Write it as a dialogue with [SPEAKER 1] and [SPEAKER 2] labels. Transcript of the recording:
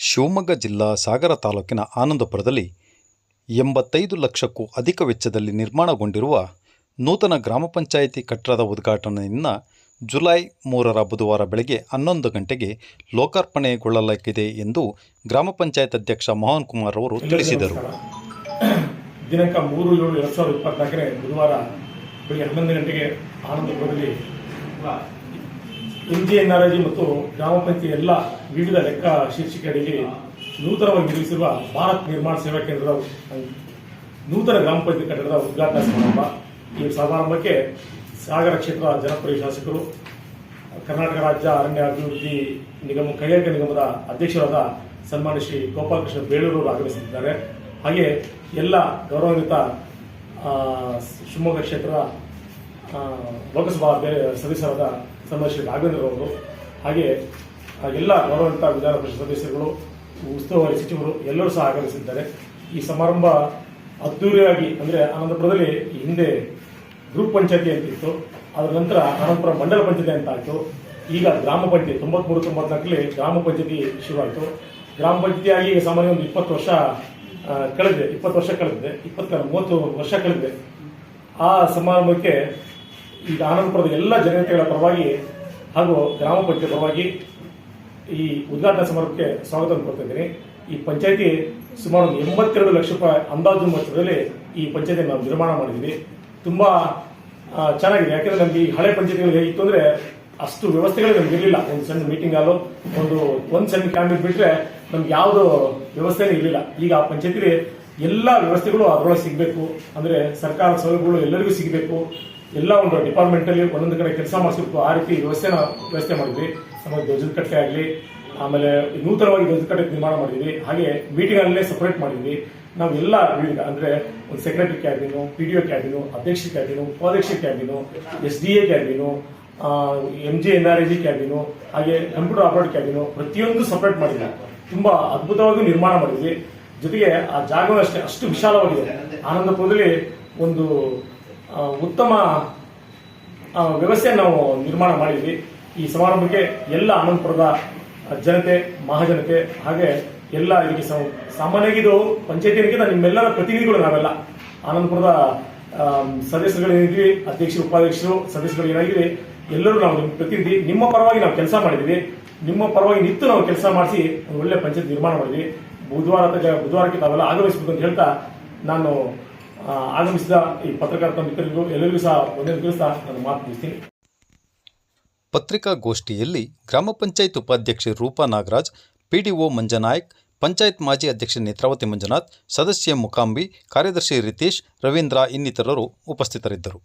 [SPEAKER 1] ಶಿವಮೊಗ್ಗ ಜಿಲ್ಲಾ ಸಾಗರ ತಾಲೂಕಿನ ಆನಂದಪುರದಲ್ಲಿ ಎಂಬತ್ತೈದು ಲಕ್ಷಕ್ಕೂ ಅಧಿಕ ವೆಚ್ಚದಲ್ಲಿ ನಿರ್ಮಾಣಗೊಂಡಿರುವ ನೂತನ ಗ್ರಾಮ ಪಂಚಾಯಿತಿ ಕಟ್ಟಡದ ಉದ್ಘಾಟನೆಯಿಂದ ಜುಲೈ ಮೂರರ ಬುಧವಾರ ಬೆಳಗ್ಗೆ ಹನ್ನೊಂದು ಗಂಟೆಗೆ ಲೋಕಾರ್ಪಣೆಗೊಳ್ಳಲಾಗಿದೆ ಎಂದು ಗ್ರಾಮ ಪಂಚಾಯತ್ ಅಧ್ಯಕ್ಷ ಮೋಹನ್ ಕುಮಾರ್ ಅವರು ತಿಳಿಸಿದರು.
[SPEAKER 2] ದಿನಾಂಕ ಮೂರು ಏಳು ಎರಡು ಸಾವಿರದ ಇಪ್ಪತ್ನಾಲ್ಕನೇ ಬುಧವಾರ ಬೆಳಗ್ಗೆ ಹನ್ನೊಂದು ಗಂಟೆಗೆ ಆನಂದಪುರದಲ್ಲಿ ಜಿ ಎನ್ ಆರ್ ಮತ್ತು ಗ್ರಾಮ ಪಂಚಾಯತಿ ಎಲ್ಲ ವಿವಿಧ ಲೆಕ್ಕ ಶೀರ್ಷಿಕೆ ನೂತನವಾಗಿ ನಿರ್ಮಿಸಿರುವ ಭಾರತ್ ನಿರ್ಮಾಣ ಸೇವಾ ಕೇಂದ್ರದ ನೂತನ ಗ್ರಾಮ ಪಂಚಾಯತಿ ಕಟ್ಟಡದ ಉದ್ಘಾಟನಾ ಸಮಾರಂಭ. ಈ ಸಮಾರಂಭಕ್ಕೆ ಸಾಗರ ಕ್ಷೇತ್ರ ಜನಪ್ರಿಯ ಶಾಸಕರು, ಕರ್ನಾಟಕ ರಾಜ್ಯ ಅರಣ್ಯ ಅಭಿವೃದ್ಧಿ ನಿಗಮ, ಕೈಗಾರಿಕಾ ನಿಗಮದ ಅಧ್ಯಕ್ಷರಾದ ಸನ್ಮಾನ್ಯ ಶ್ರೀ ಗೋಪಾಲಕೃಷ್ಣ ಬೇಳೂರು ಆಗಮಿಸುತ್ತಿದ್ದಾರೆ ಹಾಗೆ ಎಲ್ಲ ಗೌರವಾನ್ವಿತ ಶಿವಮೊಗ್ಗ ಕ್ಷೇತ್ರದ ಲೋಕಸಭಾ ಸದಸ್ಯರಾದ ಸನ್ಮಾನ್ಯ ಶ್ರೀ ರಾಘವೇಂದ್ರ ಹಾಗೆ ಎಲ್ಲ ಗೌರವಂತ ವಿಧಾನ ಪರಿಷತ್ ಸದಸ್ಯರುಗಳು, ಉಸ್ತುವಾರಿ ಸಚಿವರು ಎಲ್ಲರೂ ಸಹ ಆಗಮಿಸಿದ್ದಾರೆ. ಈ ಸಮಾರಂಭ ಅದ್ದೂರಿಯಾಗಿ, ಅಂದರೆ ಆನಂದಪುರದಲ್ಲಿ ಹಿಂದೆ ಗ್ರೂಪ್ ಪಂಚಾಯತಿ ಅಂತಿತ್ತು ಅದರ ನಂತರ ಆನಂದಪುರ ಮಂಡಲ ಪಂಚಾಯತಿ ಅಂತ ಆಯಿತು. ಈಗ ಗ್ರಾಮ ಪಂಚಾಯತಿ, ತೊಂಬತ್ಮೂರು, ತೊಂಬತ್ನಾಲ್ಕರಲ್ಲಿ ಗ್ರಾಮ ಪಂಚಾಯತಿ ಶುರುವಾಯಿತು. ಗ್ರಾಮ ಪಂಚಾಯತಿ ಆಗಿ ಈಗ ಸಾಮಾನ್ಯ ಒಂದು ಇಪ್ಪತ್ತು ವರ್ಷ ಕಳೆದಿದೆ. ಇಪ್ಪತ್ತು ವರ್ಷ ಕಳೆದಿದೆ. ಇಪ್ಪತ್ತ ಮೂವತ್ತು ವರ್ಷ ಕಳೆದಿದೆ. ಆ ಸಮಾರಂಭಕ್ಕೆ ಈಗ ಆನಂದಪುರದ ಎಲ್ಲ ಜನತೆಗಳ ಪರವಾಗಿ ಹಾಗೂ ಗ್ರಾಮ ಪಂಚಾಯತ್ ಪರವಾಗಿ ಈ ಉದ್ಘಾಟನಾ ಸಮಾರಂಭಕ್ಕೆ ಸ್ವಾಗತ ಕೊಡ್ತಿದ್ದೀನಿ ಈ ಪಂಚಾಯತಿ ಸುಮಾರು ಎಂಬತ್ತೆರಡು ಲಕ್ಷ ರೂಪಾಯಿ ಅಂದಾಜು ಮೊತ್ತದಲ್ಲಿ ಈ ಪಂಚಾಯತಿ ನಾವು ನಿರ್ಮಾಣ ಮಾಡಿದ್ದೀವಿ. ತುಂಬಾ ಚೆನ್ನಾಗಿದೆ. ಯಾಕಂದ್ರೆ ನಮ್ಗೆ ಈ ಹಳೆ ಪಂಚಾಯತಿಗಳು ಹೇಗಿತ್ತು ಅಂದ್ರೆ ಅಷ್ಟು ವ್ಯವಸ್ಥೆಗಳು ನಮ್ಗೆ ಇರಲಿಲ್ಲ. ಒಂದು ಸಣ್ಣ ಮೀಟಿಂಗ್ ಹಾಲು ಒಂದು ಒಂದು ಸಣ್ಣ ಕ್ಯಾಂಪ್ ಬಿಟ್ರೆ ನಮ್ಗೆ ಯಾವುದು ವ್ಯವಸ್ಥೆನೇ ಇರಲಿಲ್ಲ. ಈಗ ಆ ಪಂಚಾಯತಿಲಿ ಎಲ್ಲ ವ್ಯವಸ್ಥೆಗಳು ಅದರೊಳಗೆ ಸಿಗಬೇಕು. ಅಂದ್ರೆ ಸರ್ಕಾರದ ಸೌಲಭ್ಯಗಳು ಎಲ್ಲರಿಗೂ ಸಿಗಬೇಕು. ಎಲ್ಲ ಒಂದು ಡಿಪಾರ್ಟ್ಮೆಂಟ್ ಅಲ್ಲಿ ಒಂದೊಂದು ಕಡೆ ಕೆಲಸ ಮಾಡಿಸ್ಬೇಕು ಆ ರೀತಿ ವ್ಯವಸ್ಥೆನ ವ್ಯವಸ್ಥೆ ಮಾಡಿದ್ವಿ. ನಮಗೆ ಧ್ವಜದ ಕಟ್ಟೆ ಆಗಲಿ, ಆಮೇಲೆ ನೂತನವಾಗಿ ಧ್ವಜದ ಕಟ್ಟೆ ನಿರ್ಮಾಣ ಮಾಡಿದ್ವಿ. ಹಾಗೆ ಮೀಟಿಂಗ್ ಅಲ್ಲೇ ಸಪರೇಟ್ ಮಾಡಿದ್ವಿ. ನಾವು ಎಲ್ಲ ವಿವಿಧ, ಅಂದ್ರೆ ಒಂದು secretary cabin P D O cabin ಅಧ್ಯಕ್ಷ ಕ್ಯಾಬಿನು ಉಪಾಧ್ಯಕ್ಷ cabin S D A cabin M G N R E G cabin ಹಾಗೆ ಕಂಪ್ಯೂಟರ್ ಆಪರೇಟ್ ಕ್ಯಾಬಿನು ಪ್ರತಿಯೊಂದು ಸಪರೇಟ್ ಮಾಡಿದ್ವಿ. ತುಂಬಾ ಅದ್ಭುತವಾಗಿ ನಿರ್ಮಾಣ ಮಾಡಿದ್ವಿ. ಜೊತೆಗೆ ಆ ಜಾಗವೂ ಅಷ್ಟೇ, ಅಷ್ಟು ವಿಶಾಲವಾಗಿದೆ. ಆನಂದಪುರದಲ್ಲಿ ಒಂದು ಉತ್ತಮ ವ್ಯವಸ್ಥೆ ನಾವು ನಿರ್ಮಾಣ ಮಾಡಿದ್ವಿ. ಈ ಸಮಾರಂಭಕ್ಕೆ ಎಲ್ಲ ಆನಂದಪುರದ ಜನತೆ, ಮಹಾಜನತೆ, ಹಾಗೆ ಎಲ್ಲ ಇದಕ್ಕೆ ಸಾಮಾನ್ಯವಾಗಿದ್ದು ಪಂಚಾಯತಿಗಿಂತ ನಿಮ್ಮೆಲ್ಲರ ಪ್ರತಿನಿಧಿಗಳು ನಾವೆಲ್ಲ. ಆನಂದಪುರದ ಸದಸ್ಯರುಗಳೇನಿದ್ವಿ ಅಧ್ಯಕ್ಷರು, ಉಪಾಧ್ಯಕ್ಷರು ಸದಸ್ಯರು ಏನಾಗಿದ್ವಿ, ಎಲ್ಲರೂ ನಾವು ನಿಮ್ಮ ಪ್ರತಿನಿಧಿ. ನಿಮ್ಮ ಪರವಾಗಿ ನಾವು ಕೆಲಸ ಮಾಡಿದ್ವಿ. ನಿಮ್ಮ ಪರವಾಗಿ ನಿಂತು ನಾವು ಕೆಲಸ ಮಾಡಿಸಿ ಒಂದು ಒಳ್ಳೆ ಪಂಚಾಯತ್ ನಿರ್ಮಾಣ ಮಾಡಿದ್ವಿ. ಬುಧವಾರ ಬುಧವಾರಕ್ಕೆ ತಾವೆಲ್ಲ ಆಗಮಿಸಬೇಕು ಅಂತ ಹೇಳ್ತಾ ನಾನು ಆಗಮಿಸಿದ ಈ ಪತ್ರಕರ್ತ ಮಿತ್ರರಿಗೂ ಎಲ್ಲರಿಗೂ ಸಹ ಒಂದೇ ತಿಳಿಸ್ತಾ ನಾನು ಮಾತು ಮುಗಿಸ್ತೀನಿ
[SPEAKER 1] ಪತ್ರಿಕಾಗೋಷ್ಠಿಯಲ್ಲಿ ಗ್ರಾಮ ಪಂಚಾಯತ್ ಉಪಾಧ್ಯಕ್ಷೆ ರೂಪಾ ನಾಗರಾಜ್, ಪಿಡಿಒ ಮಂಜನಾಯಕ್, ಪಂಚಾಯತ್ ಮಾಜಿ ಅಧ್ಯಕ್ಷೆ ನೇತ್ರಾವತಿ ಮಂಜುನಾಥ್, ಸದಸ್ಯೆ ಮುಕಾಂಬಿ ಕಾರ್ಯದರ್ಶಿ ರಿತೇಶ್, ರವೀಂದ್ರ ಇನ್ನಿತರರು ಉಪಸ್ಥಿತರಿದ್ದರು.